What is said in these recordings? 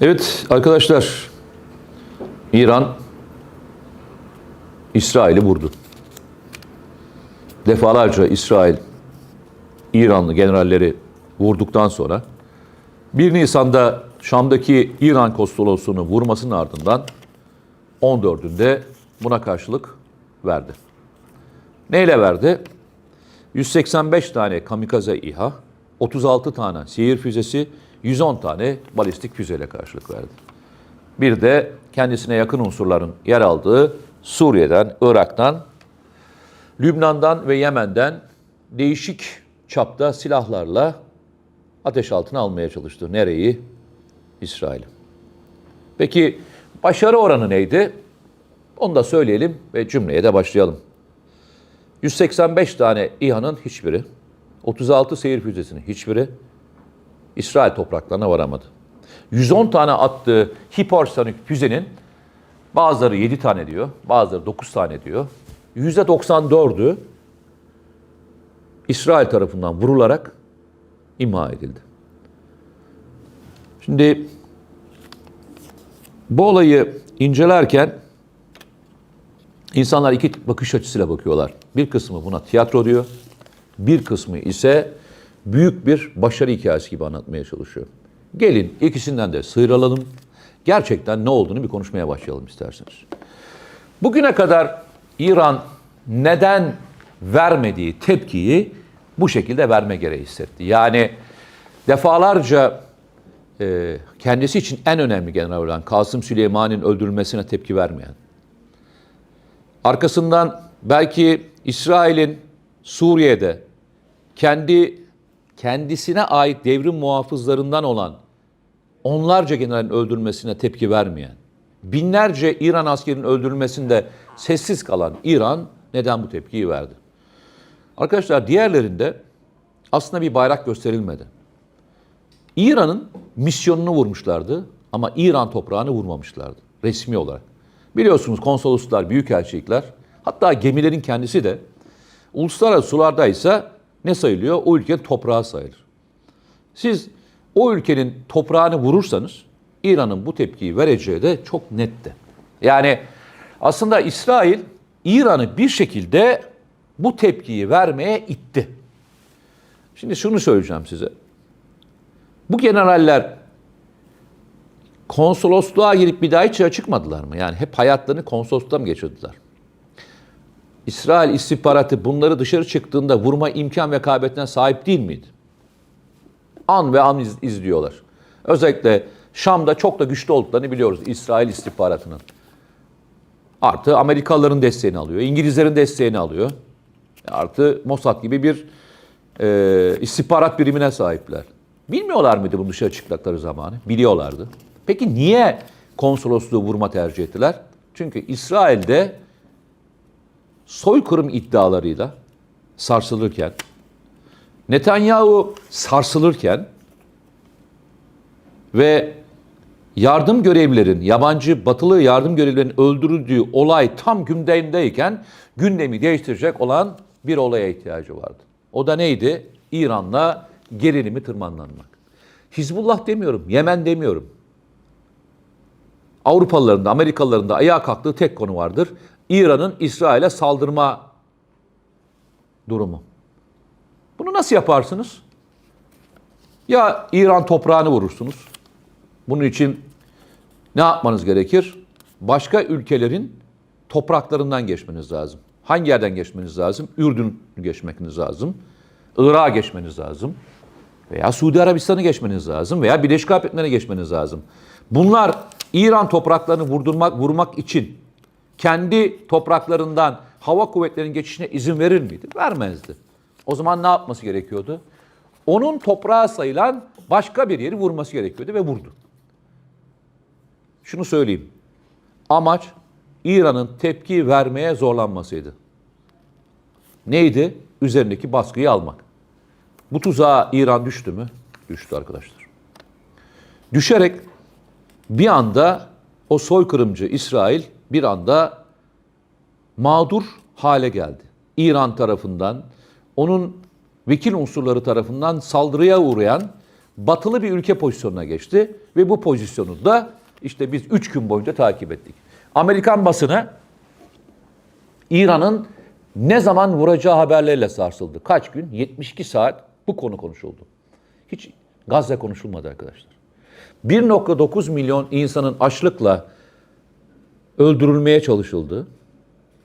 Evet arkadaşlar, İran İsrail'i vurdu. Defalarca İsrail İranlı generalleri vurduktan sonra 1 Nisan'da Şam'daki İran konsolosluğunu vurmasının ardından 14'ünde buna karşılık verdi. Neyle verdi? 185 tane kamikaze İHA, 36 tane seyir füzesi, 110 tane balistik füzeyle karşılık verdi. Bir de kendisine yakın unsurların yer aldığı Suriye'den, Irak'tan, Lübnan'dan ve Yemen'den değişik çapta silahlarla ateş altına almaya çalıştı. Nereyi? İsrail'i. Peki başarı oranı neydi? Onu da söyleyelim ve cümleye de başlayalım. 185 tane İHA'nın hiçbiri, 36 seyir füzesinin hiçbiri İsrail topraklarına varamadı. 110 tane attığı hipersonik füzenin bazıları 7 tane diyor, bazıları 9 tane diyor. %94'ü İsrail tarafından vurularak imha edildi. Şimdi bu olayı incelerken insanlar iki bakış açısıyla bakıyorlar. Bir kısmı buna tiyatro diyor, bir kısmı ise büyük bir başarı hikayesi gibi anlatmaya çalışıyor. Gelin ikisinden de sıyrılalım. Gerçekten ne olduğunu bir konuşmaya başlayalım isterseniz. Bugüne kadar İran neden vermediği tepkiyi bu şekilde verme gereği hissetti. Yani defalarca e, kendisi için en önemli general olan Kasım Süleyman'ın öldürülmesine tepki vermeyen, arkasından belki İsrail'in Suriye'de kendi kendisine ait devrim muhafızlarından olan onlarca generalin öldürülmesine tepki vermeyen, binlerce İran askerinin öldürülmesinde sessiz kalan İran neden bu tepkiyi verdi? Arkadaşlar diğerlerinde aslında bir bayrak gösterilmedi. İran'ın misyonunu vurmuşlardı ama İran toprağını vurmamışlardı resmi olarak. Biliyorsunuz konsoloslar, büyükelçilikler hatta gemilerin kendisi de uluslararası sularda ise ne sayılıyor? O ülkenin toprağı sayılır. Siz o ülkenin toprağını vurursanız İran'ın bu tepkiyi vereceği de çok netti. Yani aslında İsrail İran'ı bir şekilde bu tepkiyi vermeye itti. Şimdi şunu söyleyeceğim size. Bu generaller konsolosluğa girip bir daha hiç çıkmadılar mı? Yani hep hayatlarını konsolosluğa mı geçirdiler? İsrail istihbaratı bunları dışarı çıktığında vurma imkan ve kabiliyetine sahip değil miydi? An ve an iz- izliyorlar. Özellikle Şam'da çok da güçlü olduklarını biliyoruz İsrail istihbaratının. Artı Amerikalıların desteğini alıyor, İngilizlerin desteğini alıyor. Artı Mossad gibi bir e, istihbarat birimine sahipler. Bilmiyorlar mıydı bunu dışarı çıktıkları zamanı? Biliyorlardı. Peki niye konsolosluğu vurma tercih ettiler? Çünkü İsrail'de soykırım iddialarıyla sarsılırken, Netanyahu sarsılırken ve yardım görevlilerin, yabancı batılı yardım görevlilerinin öldürüldüğü olay tam gündemdeyken gündemi değiştirecek olan bir olaya ihtiyacı vardı. O da neydi? İran'la gerilimi tırmanlanmak. Hizbullah demiyorum, Yemen demiyorum. Avrupalıların da Amerikalıların da ayağa kalktığı tek konu vardır. İran'ın İsrail'e saldırma durumu. Bunu nasıl yaparsınız? Ya İran toprağını vurursunuz. Bunun için ne yapmanız gerekir? Başka ülkelerin topraklarından geçmeniz lazım. Hangi yerden geçmeniz lazım? Ürdün geçmeniz lazım. Irak'a geçmeniz lazım. Veya Suudi Arabistan'ı geçmeniz lazım. Veya Birleşik Arap Emirlikleri'ne geçmeniz lazım. Bunlar İran topraklarını vurdurmak, vurmak için kendi topraklarından hava kuvvetlerinin geçişine izin verir miydi? Vermezdi. O zaman ne yapması gerekiyordu? Onun toprağı sayılan başka bir yeri vurması gerekiyordu ve vurdu. Şunu söyleyeyim. Amaç İran'ın tepki vermeye zorlanmasıydı. Neydi? Üzerindeki baskıyı almak. Bu tuzağa İran düştü mü? Düştü arkadaşlar. Düşerek bir anda o soykırımcı İsrail bir anda mağdur hale geldi. İran tarafından, onun vekil unsurları tarafından saldırıya uğrayan batılı bir ülke pozisyonuna geçti ve bu pozisyonu da işte biz 3 gün boyunca takip ettik. Amerikan basını İran'ın ne zaman vuracağı haberleriyle sarsıldı. Kaç gün? 72 saat bu konu konuşuldu. Hiç Gazze konuşulmadı arkadaşlar. 1.9 milyon insanın açlıkla öldürülmeye çalışıldığı,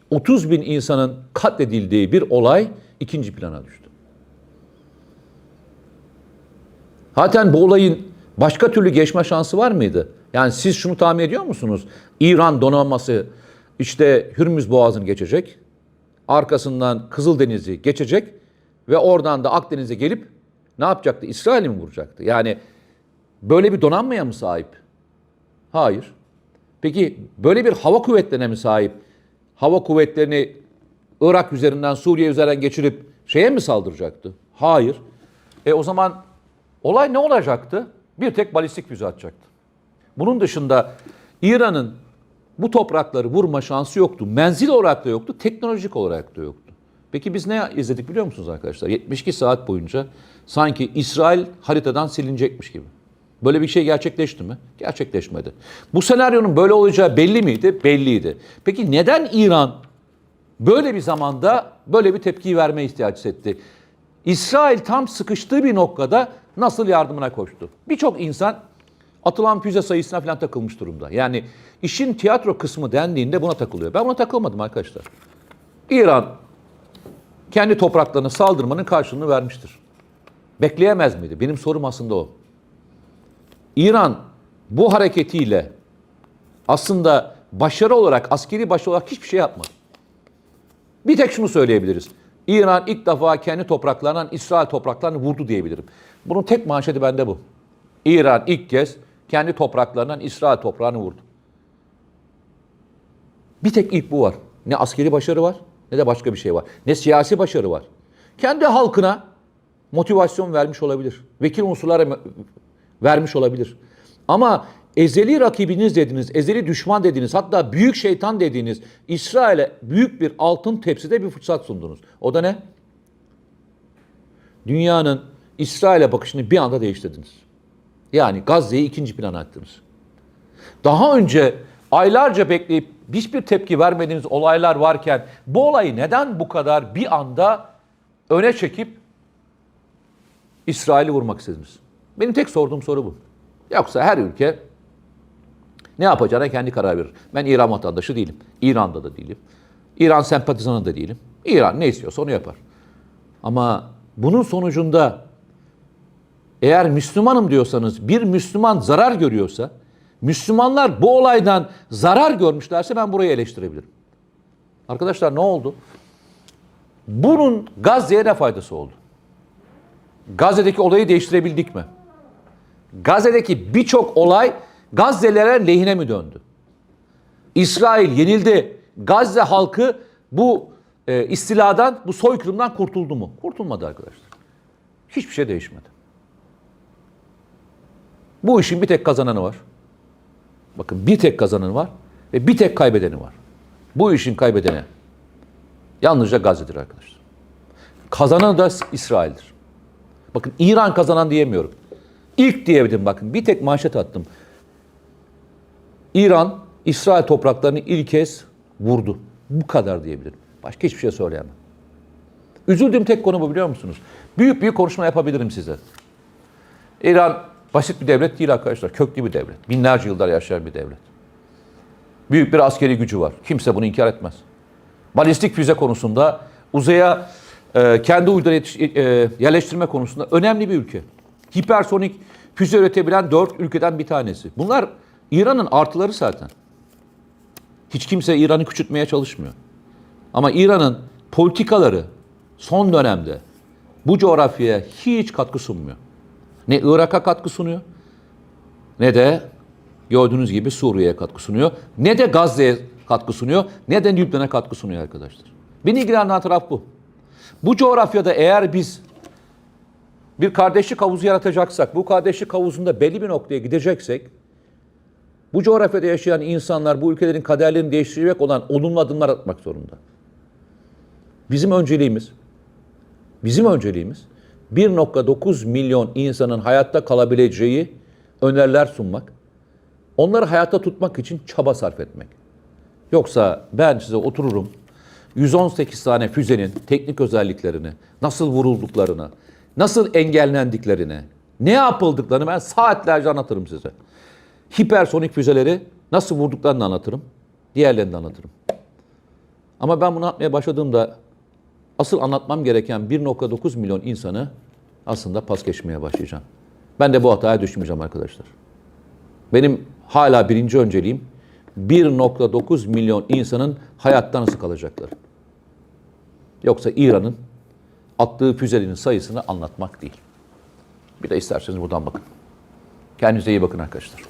30 bin insanın katledildiği bir olay ikinci plana düştü. Zaten bu olayın başka türlü geçme şansı var mıydı? Yani siz şunu tahmin ediyor musunuz? İran donanması işte Hürmüz Boğazı'nı geçecek, arkasından Kızıldeniz'i geçecek ve oradan da Akdeniz'e gelip ne yapacaktı? İsrail'i mi vuracaktı? Yani böyle bir donanmaya mı sahip? Hayır. Peki böyle bir hava kuvvetlerine mi sahip? Hava kuvvetlerini Irak üzerinden Suriye üzerinden geçirip şeye mi saldıracaktı? Hayır. E o zaman olay ne olacaktı? Bir tek balistik füze atacaktı. Bunun dışında İran'ın bu toprakları vurma şansı yoktu. Menzil olarak da yoktu, teknolojik olarak da yoktu. Peki biz ne izledik biliyor musunuz arkadaşlar? 72 saat boyunca sanki İsrail haritadan silinecekmiş gibi. Böyle bir şey gerçekleşti mi? Gerçekleşmedi. Bu senaryonun böyle olacağı belli miydi? Belliydi. Peki neden İran böyle bir zamanda böyle bir tepki verme ihtiyacı hissetti? İsrail tam sıkıştığı bir noktada nasıl yardımına koştu? Birçok insan atılan füze sayısına falan takılmış durumda. Yani işin tiyatro kısmı dendiğinde buna takılıyor. Ben buna takılmadım arkadaşlar. İran kendi topraklarına saldırmanın karşılığını vermiştir. Bekleyemez miydi? Benim sorum aslında o. İran bu hareketiyle aslında başarı olarak, askeri başarı olarak hiçbir şey yapmadı. Bir tek şunu söyleyebiliriz. İran ilk defa kendi topraklarından İsrail topraklarını vurdu diyebilirim. Bunun tek manşeti bende bu. İran ilk kez kendi topraklarından İsrail toprağını vurdu. Bir tek ilk bu var. Ne askeri başarı var ne de başka bir şey var. Ne siyasi başarı var. Kendi halkına motivasyon vermiş olabilir. Vekil unsurlara vermiş olabilir. Ama ezeli rakibiniz dediniz, ezeli düşman dediniz, hatta büyük şeytan dediğiniz İsrail'e büyük bir altın tepside bir fırsat sundunuz. O da ne? Dünyanın İsrail'e bakışını bir anda değiştirdiniz. Yani Gazze'yi ikinci plana attınız. Daha önce aylarca bekleyip hiçbir tepki vermediğiniz olaylar varken bu olayı neden bu kadar bir anda öne çekip İsrail'i vurmak istediniz? Benim tek sorduğum soru bu. Yoksa her ülke ne yapacağına kendi karar verir. Ben İran vatandaşı değilim. İran'da da değilim. İran sempatizanı da değilim. İran ne istiyorsa onu yapar. Ama bunun sonucunda eğer Müslümanım diyorsanız bir Müslüman zarar görüyorsa, Müslümanlar bu olaydan zarar görmüşlerse ben burayı eleştirebilirim. Arkadaşlar ne oldu? Bunun Gazze'ye ne faydası oldu? Gazze'deki olayı değiştirebildik mi? Gazze'deki birçok olay Gazze'lere lehine mi döndü? İsrail yenildi. Gazze halkı bu e, istiladan, bu soykırımdan kurtuldu mu? Kurtulmadı arkadaşlar. Hiçbir şey değişmedi. Bu işin bir tek kazananı var. Bakın bir tek kazananı var ve bir tek kaybedeni var. Bu işin kaybedeni yalnızca Gazze'dir arkadaşlar. Kazananı da İsrail'dir. Bakın İran kazanan diyemiyorum. İlk diyebilirim bakın bir tek manşet attım. İran İsrail topraklarını ilk kez vurdu. Bu kadar diyebilirim. Başka hiçbir şey söyleyemem. Üzüldüğüm tek konu bu biliyor musunuz? Büyük büyük konuşma yapabilirim size. İran basit bir devlet değil arkadaşlar. Köklü bir devlet. Binlerce yıllar yaşayan bir devlet. Büyük bir askeri gücü var. Kimse bunu inkar etmez. Balistik füze konusunda uzaya e, kendi uyduları e, yerleştirme konusunda önemli bir ülke. Hipersonik füze üretebilen dört ülkeden bir tanesi. Bunlar İran'ın artıları zaten. Hiç kimse İran'ı küçültmeye çalışmıyor. Ama İran'ın politikaları son dönemde bu coğrafyaya hiç katkı sunmuyor. Ne Irak'a katkı sunuyor ne de gördüğünüz gibi Suriye'ye katkı sunuyor. Ne de Gazze'ye katkı sunuyor ne de Lübnan'a katkı sunuyor arkadaşlar. Beni ilgilendiren taraf bu. Bu coğrafyada eğer biz bir kardeşlik havuzu yaratacaksak, bu kardeşlik havuzunda belli bir noktaya gideceksek, bu coğrafyada yaşayan insanlar bu ülkelerin kaderlerini değiştirecek olan olumlu adımlar atmak zorunda. Bizim önceliğimiz, bizim önceliğimiz 1.9 milyon insanın hayatta kalabileceği öneriler sunmak, onları hayatta tutmak için çaba sarf etmek. Yoksa ben size otururum 118 tane füzenin teknik özelliklerini, nasıl vurulduklarını, nasıl engellendiklerini, ne yapıldıklarını ben saatlerce anlatırım size. Hipersonik füzeleri nasıl vurduklarını anlatırım, diğerlerini de anlatırım. Ama ben bunu yapmaya başladığımda asıl anlatmam gereken 1.9 milyon insanı aslında pas geçmeye başlayacağım. Ben de bu hataya düşmeyeceğim arkadaşlar. Benim hala birinci önceliğim 1.9 milyon insanın hayatta nasıl kalacakları. Yoksa İran'ın attığı füzelerin sayısını anlatmak değil. Bir de isterseniz buradan bakın. Kendinize iyi bakın arkadaşlar.